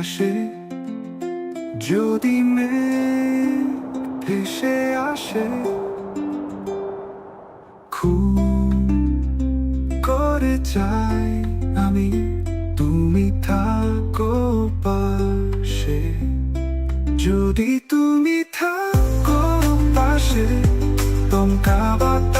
আসে, যদি মে ভেসে আসে করে চাই আমি তুমি থাকো পাশে। যদি তুমি থাকো পাশে তোমা বাতা